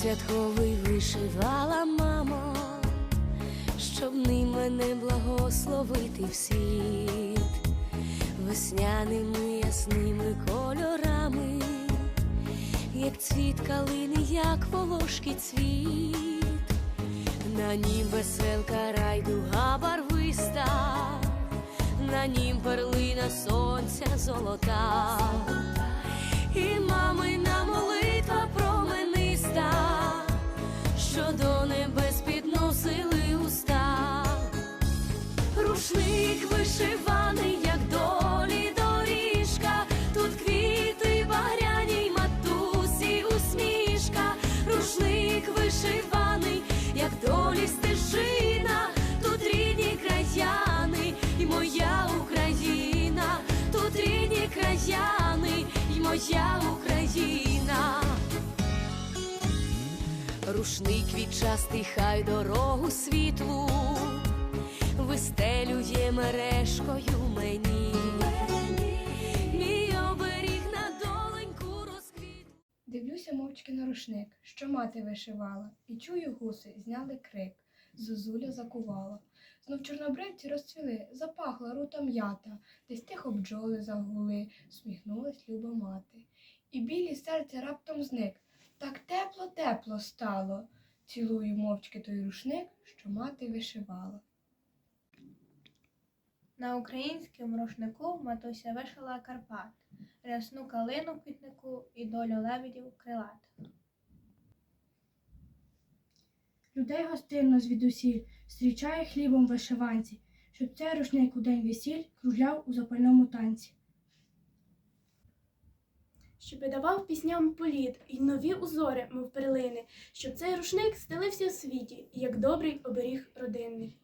святковий вишивала мамо, щоб ним мене благословити в світ, весняними ясними кольорами, як цвіт калини, як волошки цвіт, на нім веселка райдуга барвиста, на нім перлина сонця золота що до небес підносили уста, рушник вишиваний, Рушник квітчастий, хай дорогу світлу вистелює мережкою мені. Мій оберіг на доленьку розквіт. Дивлюся мовчки на рушник, що мати вишивала, і чую гуси, зняли крик. Зозуля закувала. Знов чорнобривці розцвіли, запахла рута м'ята, десь тихо бджоли загули, сміхнулась люба мати. І білі серце раптом зник. Так тепло, тепло стало. Цілую мовчки той рушник, що мати вишивала. На українському рушнику матуся вишила Карпат, рясну калину в квітнику і долю лебедів крилат. Людей гостинно звідусіль зустрічає хлібом вишиванці, щоб цей рушник у день весіль кружляв у запальному танці. Щоб давав пісням політ і нові узори, мов перлини, щоб цей рушник стелився в світі, як добрий оберіг родинний.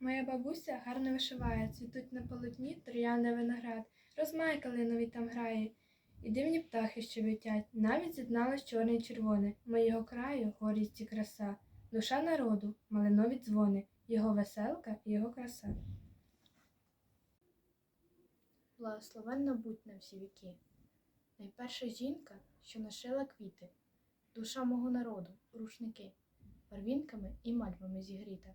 Моя бабуся гарно вишиває, цвітуть на полотні троянда виноград, розмай калиновий там грає, і дивні птахи щебетять, навіть з'єдналось чорне й червоне, моєго краю горість і краса, душа народу, малинові дзвони, його веселка і його краса. Благословенна будь на всі віки. Найперша жінка, що нашила квіти, душа мого народу, рушники, барвінками і мальвами зігріта.